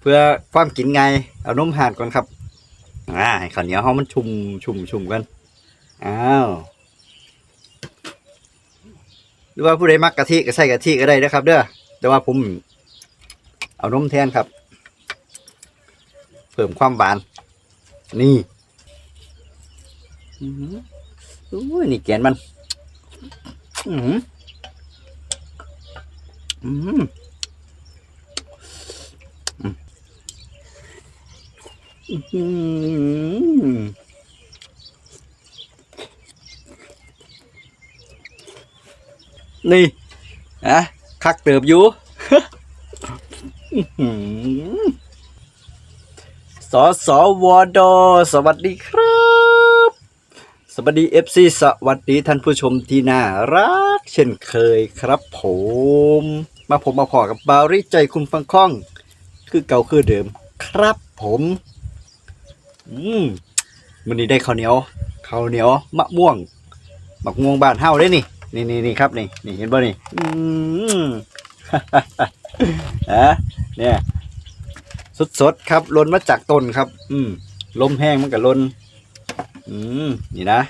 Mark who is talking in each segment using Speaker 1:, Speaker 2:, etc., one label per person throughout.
Speaker 1: เพื่อความกินไงเอานมห่านก่อนครับอ่าให้ข้าวเหนียวเฮามันชุ่มชุ่มชุ่มกันอ้าวหรือว่าผู้ใดมักกะทิก็ใส่กะทิก็ได้นะครับ เด้อแต่ว่าผมเอานมแทนครับ เพิ่มความหวาน นี่อือหือโอ้ยนี่แกนมัน อือหืออืมอืมอื้อหือ นี่อะคักเติบอยู่สอสอวอดอสวัสดีครับ สวัสดี FC สวัสดีท่านผู้ชมที่น่ารัก เช่นเคยครับผม มาผมมาพอกับบาริใจคุณฟังข้อง คือเก่าคือเดิม ครับผม อืมวันนี้ได้ข้าวเหนียวข้าวเหนียวมะม่วงมะม่วงบ้านเฮาได้นี่นี่นี่นี่ครับนี่นี่เห็นป่ะนี่ อืมอะเนี่ย สดๆครับลนมาจากต้นครับ อืมลมแห้งมันก็ลนอืมนี่นะ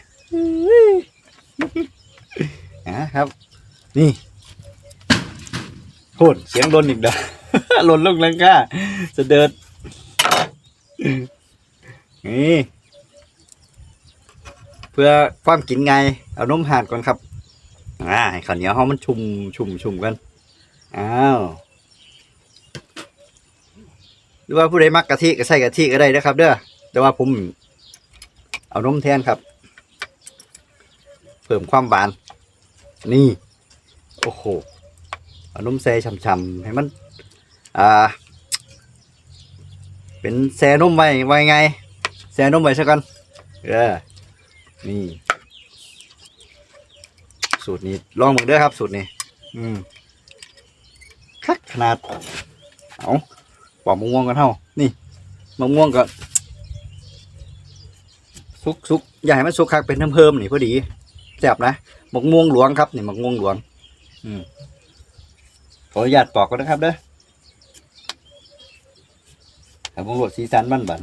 Speaker 1: อะครับ นี่โหดเสียงลนอีกเด้อลนลงลังก้าจะเดิน นี่เพื่อความกินไงเอานมห่านก่อนครับอ่าให้ข้าวเหนียวเฮามันชุ่มชุ่มชุ่มกันอ้าวหรือว่าผู้ใดมักกะทิก็ใส่กะทิก็ได้นะครับ เด้อแต่ว่าผมเอานมแทนครับ เพิ่มความหวาน นี่ โอ้โหเอานมแซ่ช่ำๆให้มัน อ่า เป็นแซ่นมไว้ไว้ไง แซ่นมไว้ซะก่อนเออนี่ สูตรนี้ลองมึงเด้อครับ สูตรนี้ อืมคักขนาด เอาปอกมะม่วงกันเท่า นี่มะม่วงก็สุกสุกอย่าให้มันสุกคักเป็นน้ำเพิ่มนี่พอดีแซ่บนะมะม่วงหลวงครับนี่มะม่วงหลวง อืมขออนุญาตปอกก็นะครับเด้อถ้ามะม่วงสีสันบ้านบัน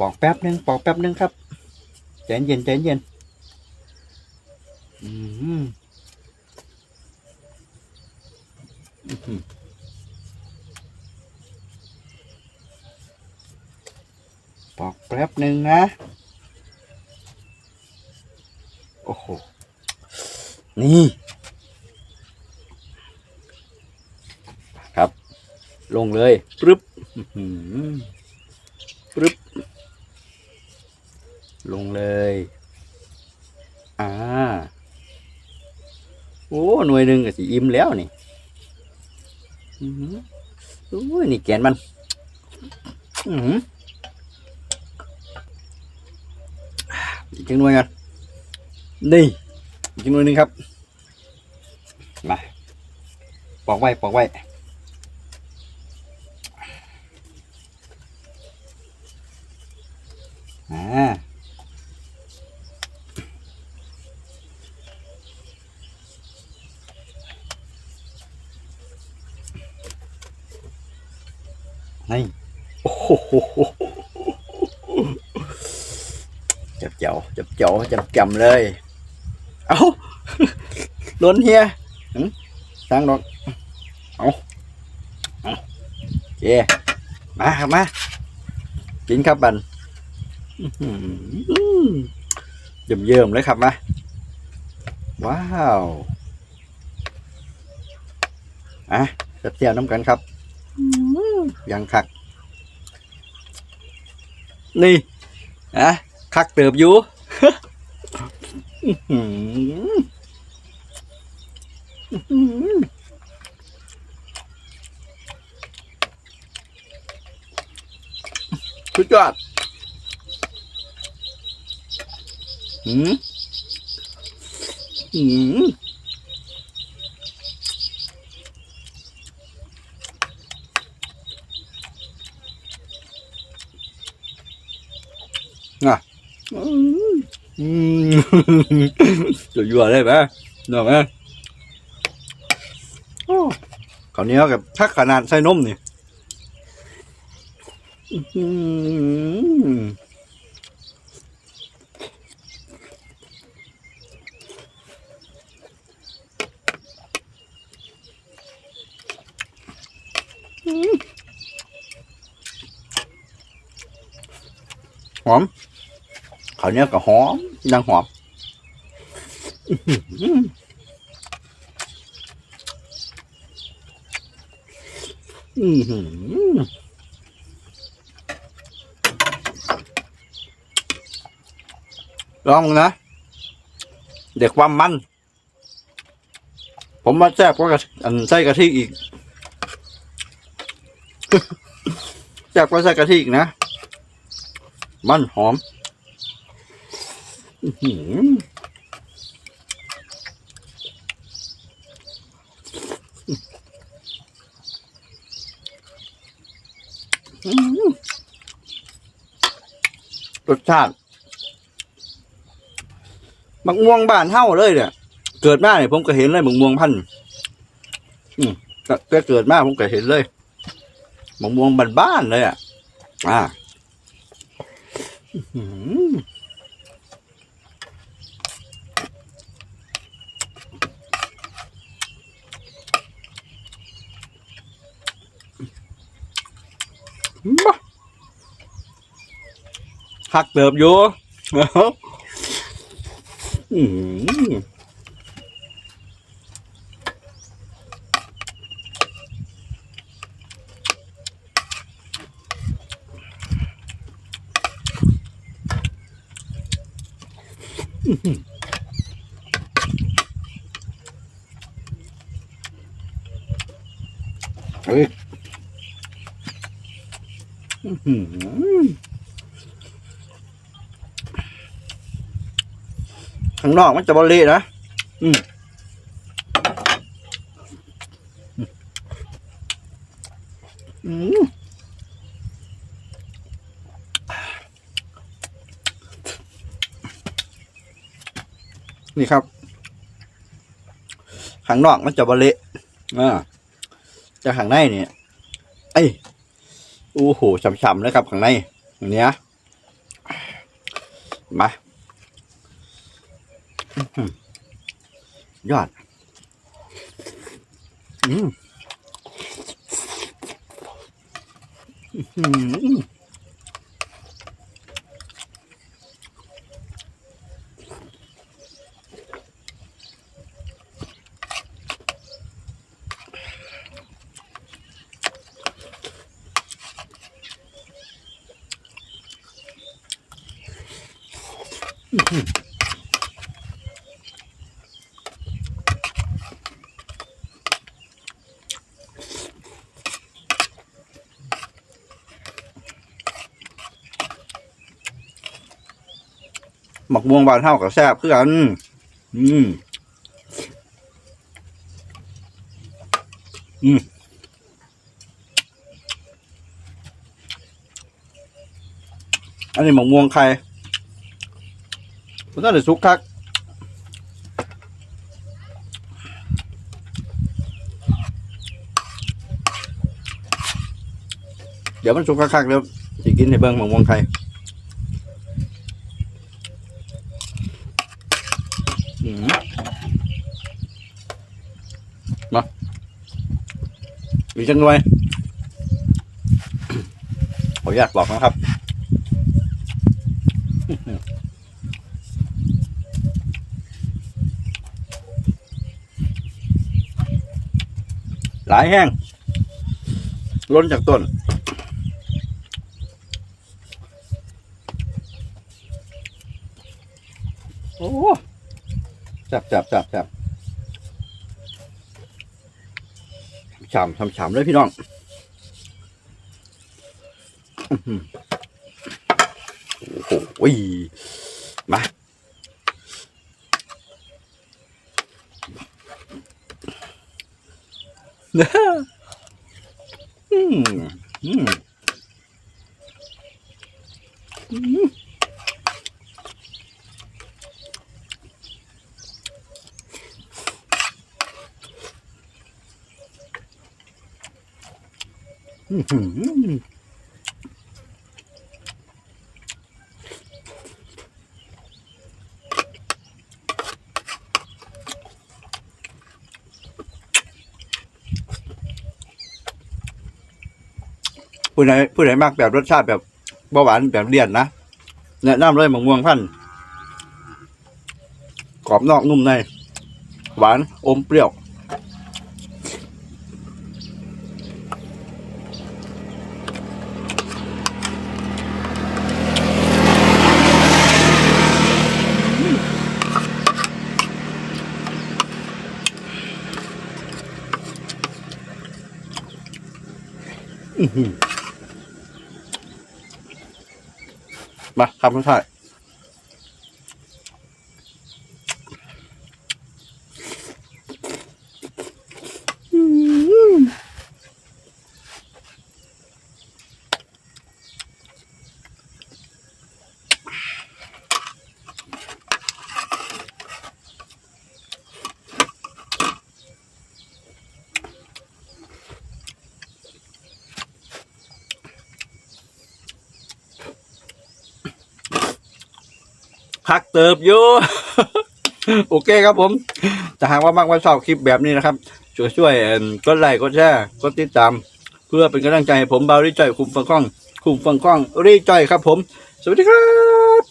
Speaker 1: ปอกแป๊บหนึงปอกแป๊บหนึงครับใจเย็นใจเย็นอืมปอกแป๊บหนึ่งนะ โอ้โห นี่ ครับ ลงเลย ปึ๊บปึ๊บ ลงเลย อ่า โอ้ หน่วยหนึ่งก็สิอิ่มแล้วนี่อือหือโอ้ยนี่แกนมันอือหืออีกจังหน่วยกันนี่อีกจังหน่วยหนึ่งครับ มา ปอกไว้ ปอกไว้อ่า นี่โอ้โหจับเจ๋วจับเจ๋วจับจำเลย เอาล้นเฮียหึสร้างดอกเอาเอาเจมาครับมา กินครับบันอื้อหือเยิ่มเยิ่มเลยครับมาว้าวอะจะเที่ยวน้ำกันครับ ยังคัก นี่อะคักเติบอยู่อื้อหืออื้อหือสุดยอดหืมหืม อืมสุดยอดเลยไหมเนาะไหมข้าวเหนียวกับทักขนาดใส่นมนี่หอมาวเนียก็หอมยังหอมอือหือลองนะ เด็กความมัน ผมมาแซ่บกว่ากะอันใส่กะทิอีกแซ่บกว่าใส่กะทิอีกนะ มันหอม อื้อหืออื้อหือรสชาติมักม่วงบ้านเท่าเลยเนี่ย เกิดมาเนี่ยผมก็เห็นเลยมักม่วงพันธุ์อืมแต่เกิดมาผมก็เห็นเลยมักม่วงบ้านๆเลยอะ อ่า อื้อหือ หักเติบอยู่อืมเฮ้ยอื้อหือ ข้างนอกมันจะบรินะอืมอืมนี่ครับ ข้างนอกมันจะบริอ่าจะข้างในเนี่ย ไอ้ย โอ้โหฉ่ำๆนะครับข้างในอย่างเนี้ยมายอด อืมอื้อ หมักม่วงบานเท่ากับแซ่บคือกันอืม อืมอันนี้หมักม่วงใคร ผมต้องได้สุกคักเดี๋ยวมันสุกคักๆเดี๋ยวจะกินในเบิ้งมักม่วงใครอืมมาอีกจังด้วยขออนุญาตบอกนะครับ หลายแห้งล้นจากต้น โอ้จับจับจับจับฉ่ำฉ่ำฉ่ำเลยพี่น้องอื้อหือโอ้โหมา อืมอืมอืมอื้ ผู้ใดผู้ใดมากแบบรสชาติแบบเบาหวานแบบเลี่ยนนะแนะนำเลยมะม่วงพันธุ์กรอบนอกนุ่มใน หวานอมเปรี้ยวอื้อหือ มาคำสุดท้าย พักเติบอยู่ โอเคครับผมแต่หากว่ามากว่าชอบคลิปแบบนี้นะครับ ช่วยช่วยกดไลค์กดแชร์กดติดตาม เพื่อเป็นกำลังใจให้ผมบารีจ่อยคุมฟังข้อง คุมฟังข้องรีจ่อยครับผม สวัสดีครับ